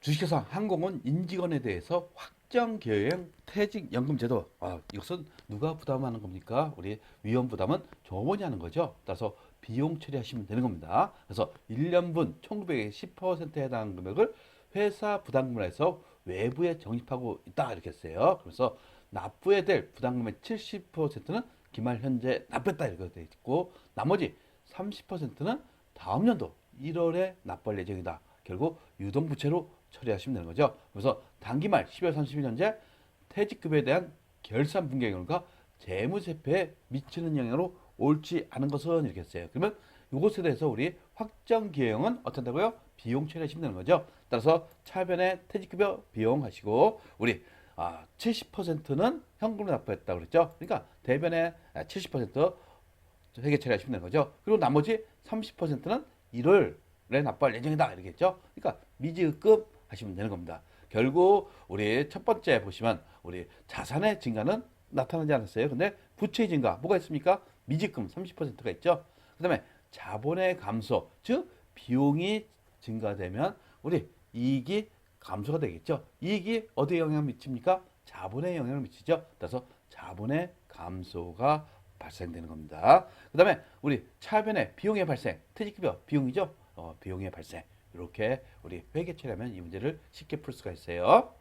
주식회사 항공은 임직원에 대해서 확정 계획 퇴직 연금 제도 아, 이것은 누가 부담하는 겁니까? 우리 위험 부담은 조원이 하는 거죠. 따라서 비용 처리하시면 되는 겁니다. 그래서 1년분 1900의 10%에 해당하는 금액을 회사 부담금에서 외부에 적립하고 있다 이렇게 했어요. 그래서 납부해야 될 부담금의 70%는 기말 현재 납부했다 이렇게 돼 있고 나머지 30%는 다음 연도 1월에 납부할 예정이다. 결국 유동부채로 처리하시면 되는 거죠. 그래서 단기말 12월 30일 현재 퇴직급에 대한 결산 분계 결과 재무제표에 미치는 영향으로 옳지 않은 것은 이렇게 했어요. 그러면 이것에 대해서 우리 확정 기형은 어떻게 한다고요? 비용 처리하시면 되는 거죠. 따라서 차변에 퇴직급여 비용 하시고 우리 아, 70%는 현금으로 납부했다 그랬죠. 그러니까 대변에 70% 회계 처리하시면 되는 거죠. 그리고 나머지 30%는 1월에 납부할 예정이다 이렇게 했죠. 그러니까 미지급 하시면 되는 겁니다. 결국 우리 첫 번째 보시면 우리 자산의 증가는 나타나지 않았어요. 근데 부채의 증가 뭐가 있습니까? 미지금 30%가 있죠. 그 다음에 자본의 감소, 즉 비용이 증가되면 우리 이익이 감소가 되겠죠. 이익이 어디에 영향을 미칩니까? 자본에 영향을 미치죠. 따라서 자본의 감소가 발생되는 겁니다. 그 다음에 우리 차변의 비용의 발생, 퇴직급여 비용이죠. 어, 비용의 발생 이렇게 우리 회계 처리하면 이 문제를 쉽게 풀 수가 있어요.